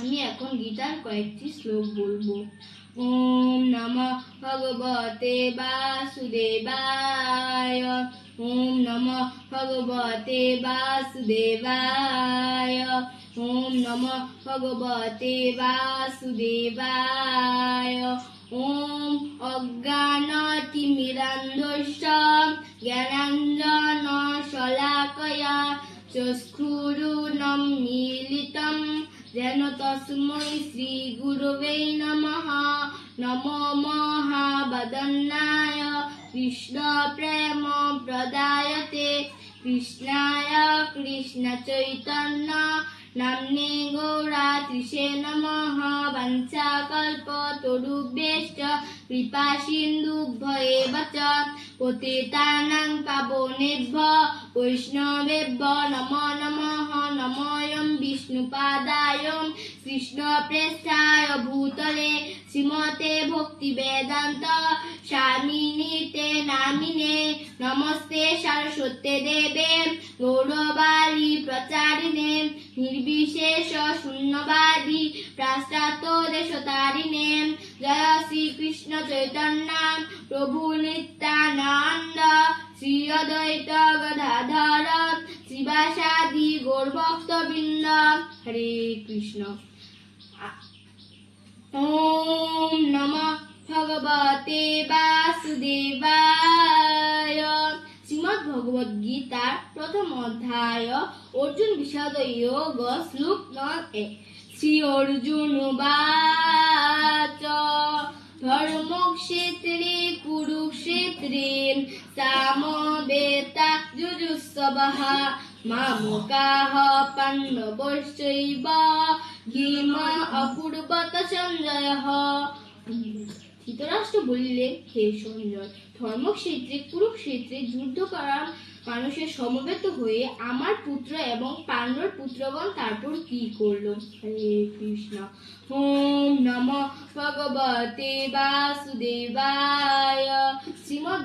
আমি এখন গীতার কয়েকটি শ্লোক বলব। ওম নমঃ ভগবতে বাসুদেবায়। ওম নমঃ ভগবতে বাসুদেবায়। ওম নমঃ ভগবতে বাসুদেবায়। ওম অজ্ঞানতিমিরান্ধস্য জ্ঞানাঞ্জন শলাকয়া চক্ষুরুণম মিলিতম। যেন তস্मै শ্রী গুরুবে নমঃ নমো মহাবদন্নায় কৃষ্ণ প্রেম প্রদায়তে কৃষ্ণায় কৃষ্ণ চৈতন্য নাম্নে গৌরাত্রিষে নমঃ বঞ্চাকল্প তরুভ্যেশ্চ কৃপা সিন্ধুভ্যেব চ পতিতানাং পাবনেভ্য বৈষ্ণবেভ্য নমো নমঃ নমোऽয়ं বিষ্ণুপাদায়ं কৃষ্ণপ্রেষ্ঠায় ভূতলে শ্রীমতে ভক্তি বেদান্ত স্বামিনীতে নামিনে নমস্তে সরস্বতী দেবে গৌরবালী প্রচারিণে নির্বিশেষ শূন্যবাদী পাশ্চাত্য দেশতারিণে জয় শ্রীকৃষ্ণ চৈতন্য প্রভু অদ্বৈত গদাধর শ্রীবাসাদি গৌরভক্তবৃন্দ হরে কৃষ্ণ। ওম নমঃ ভগবতে বাসুদেবায়। শ্রীমদ্ ভগবদ গীতার প্রথম অধ্যায়, অর্জুন বিষাদ যোগ শ্লোক এক শ্রী অর্জুন বাচ কুরুক্ষেত্রে সামবেতা যুজুৎসবः মামকাহ পাণ্ডবশ্চৈব ভীম অপূর্বত সঞ্জয়ः ধৃতরাষ্ট্র বলিলেন হে সঞ্জয়, ধর্মক্ষেত্রে, কুরুক্ষেত্রে যুদ্ধ করার মানুষের সমবেত হয়ে আমার পুত্র এবং পাণ্ডব পুত্রগণ তারপর কি করল? হরে কৃষ্ণ, ওম নম ভগবতে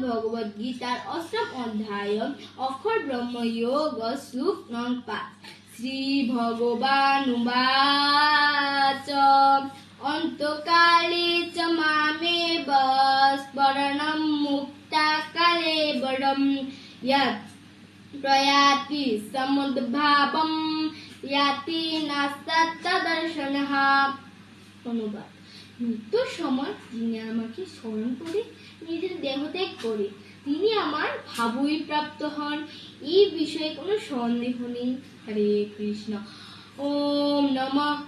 Bhagavad Gita, Ashram Adhyayam, Akhar Brahma Yoga, Slok Nang 5. Sri Bhagavan Uvacha Antokale cha mame vaskaranam mukta kale varam yat prayati samudbhavam yati nasta tadarshanaha অনুবাদ মৃত্যুর সময় যিনি আমাকে স্মরণ করে, নিজের দেহত্যাগ করে, তিনি আমার ভাবই প্রাপ্ত হন। এই বিষয়ে কোনো সন্দেহ নেই। হরে কৃষ্ণ। ওম নমঃ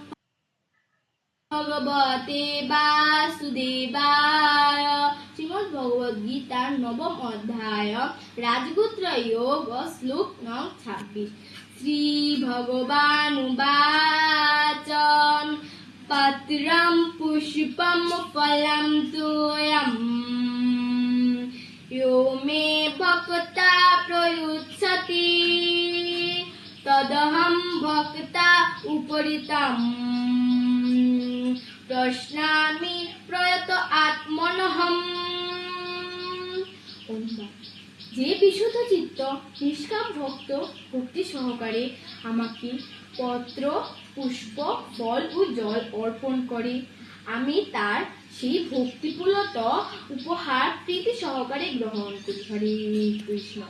ভগবতে বাসুদেবায়। শ্রীমদ্ ভগবদ গীতার নবম অধ্যায় রাজগুত্র যোগ শ্লোক নং ছাব্বিশ। শ্রী ভগবানুবাচ पत्रं पुष्पं फलं तोयम् यो मे भक्ता प्रयुत्सति तदहं भक्ता उपरितम् प्रश्नामि प्रयत आत्मनहम् যে বিশুদ্ধ চিত্ত নিষ্কাম ভক্ত ভক্তি সহকারে আমাকে পত্র, পুষ্প ফল ও জল অর্পণ করে, আমি তার সেই ভক্তিপূলত উপহার প্রীতি সহকারে গ্রহণ করি। হরে কৃষ্ণ।